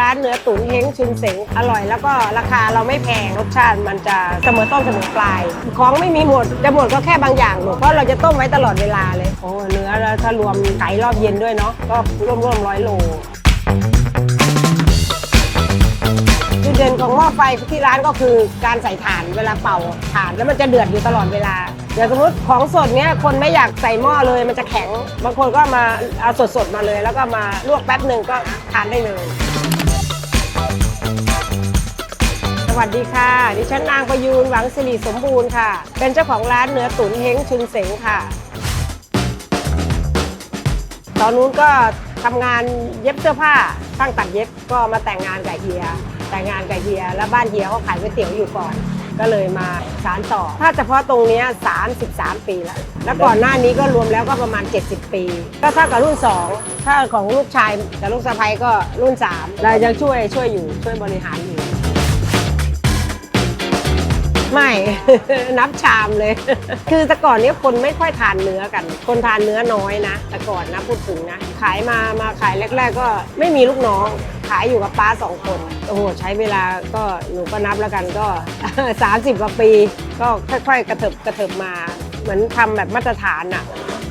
ร้านเนื้อตุ๋นเฮงชุนเสงอร่อยแล้วก็ราคาเราไม่แพงรสชาติมันจะเสมอต้นเสมอปลาย ของไม่มีหมดจะหมดก็แค่บางอย่างหนูเพราะเราจะต้มไว้ตลอดเวลาเลยโอ้เนื้อแล้วถ้ารวมไก่รอบเย็นด้วยเนาะก็ร่วมร่วมร้อยโลจุดเด่นของหม้อไฟที่ร้านก็คือการใส่ถ่านเวลาเป่าถ่านแล้วมันจะเดือดอยู่ตลอดเวลาอย่างสมมติของสดเนี้ยคนไม่อยากใส่หม้อเลยมันจะแข็ง บางคนก็มาเอาสดๆมาเลย แล้วก็มาลวกแป๊บหนึ่งก็ทานได้เลย วัสดีค่ะ ดิฉันนางประยูนหวังสิริสมบูรณ์ค่ะ เป็นเจ้าของร้านเนื้อตุ๋นเฮงชุนเสงค่ะ ตอนนู้นก็ทำงานเย็บเสื้อผ้าช่างตัดเย็บก็มาแต่งงานกับเฮีย แต่งงานกับเฮีย แล้วบ้านเฮียเขาขายก๋วยเตี๋ยวอยู่ก่อน ก็เลยมาสารต่อ ถ้าเฉพาะตรงนี้33 ปีแล้ว แล้วก่อนหน้านี้ก็รวมแล้วก็ประมาณ 70 ปี ก็เท่ากับรุ่น 2 ถ้าของลูกชายกับลูกสะใภ้ก็รุ่น 3 เรายังช่วยช่วยอยู่ช่วยบริหารอยู่ ไม่ นับชามเลย คือแต่ก่อนเนี้คนไม่ค่อยทานเนื้อกัน คนทานเนื้อน้อยนะ แต่ก่อนนะพูดถึงนะ ขายมามาขายแรก ๆ ก็ไม่มีลูกน้อง ขายอยู่กับป้าสองคน โอ้โหใช้เวลาก็หนูก็นับแล้วกันก็ 30กว่าปี ก็ค่อยๆ กระเถิบกระเถิบมา เหมือนทำแบบมาตรฐานอะ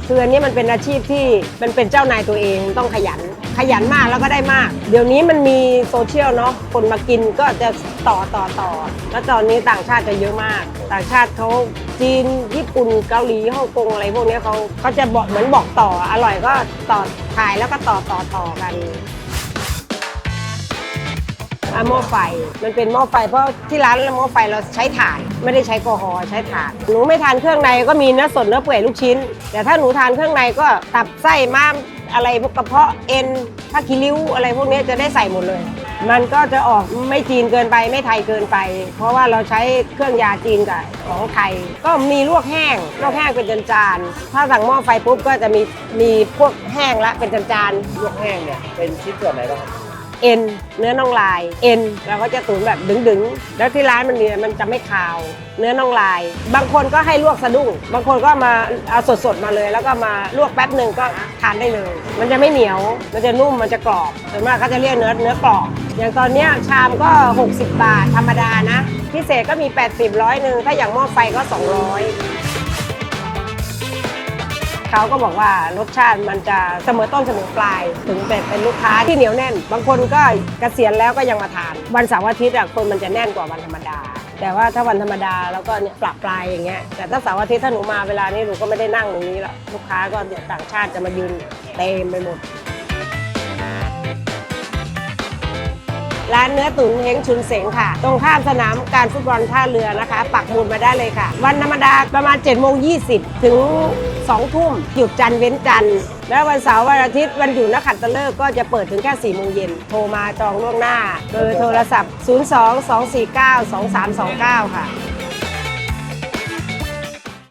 คืออันนี้มันเป็นอาชีพที่มันเป็นเจ้านายตัวเองต้องขยัน ขยันมากแล้วก็ได้มาก เดี๋ยวนี้มันมีโซเชียลเนาะคนมากินก็จะต่อต่อต่อ แล้วตอนนี้ต่างชาติจะเยอะมาก ต่างชาติเขาจีนญี่ปุ่นเกาหลีฮ่องกงอะไรพวกนี้เขาเขาจะบอกเหมือนบอกต่ออร่อยก็ต่อถ่ายแล้วก็ต่อต่อต่อกันอะหม้อไฟ มันเป็นหม้อไฟ เพราะที่ร้านหม้อไฟเราใช้ถ่าน ไม่ได้ใช้กอฮอใช้ถ่าน หนูไม่ทานเครื่องในก็มีเนื้อสดเนื้อเปื่อยลูกชิ้น แต่ถ้าหนูทานเครื่องในก็ตับไส้ม้าม อะไรพวกกระเพาะเอ็นผ้าคีริ้วอะไรพวกนี้จะได้ใส่หมดเลย มันก็จะออกไม่จีนเกินไปไม่ไทยเกินไป เพราะว่าเราใช้เครื่องยาจีนกับของไทย ก็มีลวกแห้งลวกแห้งเป็นจานๆถ้าสั่งหม้อไฟปุ๊บก็จะมีมีพวกแห้งละเป็นจานๆลวกแห้งเนี่ยเป็นชิ้นส่วนไหนบ้างครับ เอ็นเนื้อน่องลายเอ็นเราก็จะตุ๋นแบบดึงๆ แล้วที่ร้านมันเนี่ยมันจะไม่คาว เนื้อน่องลาย บางคนก็ให้ลวกสะดุ้ง บางคนก็มาเอาสดๆมาเลย แล้วก็มาลวกแป๊บหนึ่งก็ทานได้เลย มันจะไม่เหนียว มันจะนุ่มมันจะกรอบส่วนมากเขาจะเรียกเนื้อเนื้อกรอบอย่างตอนเนี้ยชามก็ 60 บาทธรรมดานะ พิเศษก็มี 80ร้อยหนึ่งถ้าอย่างหม้อไฟก็ 200 เขาก็บอกว่ารสชาติมันจะเสมอต้นเสมอปลาย ถึงเป็นเป็นลูกค้าที่เหนียวแน่น บางคนก็เกษียณแล้วก็ยังมาทาน วันเสาร์อาทิตย์อะคนมันจะแน่นกว่าวันธรรมดา แต่ว่าถ้าวันธรรมดาแล้วก็เนี่ยปรับปลายอย่างเงี้ยแต่ถ้าเสาร์อาทิตย์ถ้าหนูมาเวลานี้หนูก็ไม่ได้นั่งตรงนี้หรอกลูกค้าก็ต่างชาติจะมายืนเต็มไปหมด ร้านเนื้อตุ๋นเฮงชุนเสงค่ะ ตรงข้ามสนามการฟุตบอลท่าเรือนะคะ ปักหมุดมาได้เลยค่ะ วันธรรมดาประมาณ7จ็ดโมงยีถึง2ทุ่มหยุดจันทร์เว้นจันทร์แล้ววันเสาร์วันอาทิตย์วันหยุดนักขัตฤกษ์ก็จะเปิดถึงแค่4ี่โมงเย็นโทรมาจองล่วงหน้าเบอร์โทรศัพท์ 0 2 2 4 9 2 3 2 9 ค่ะ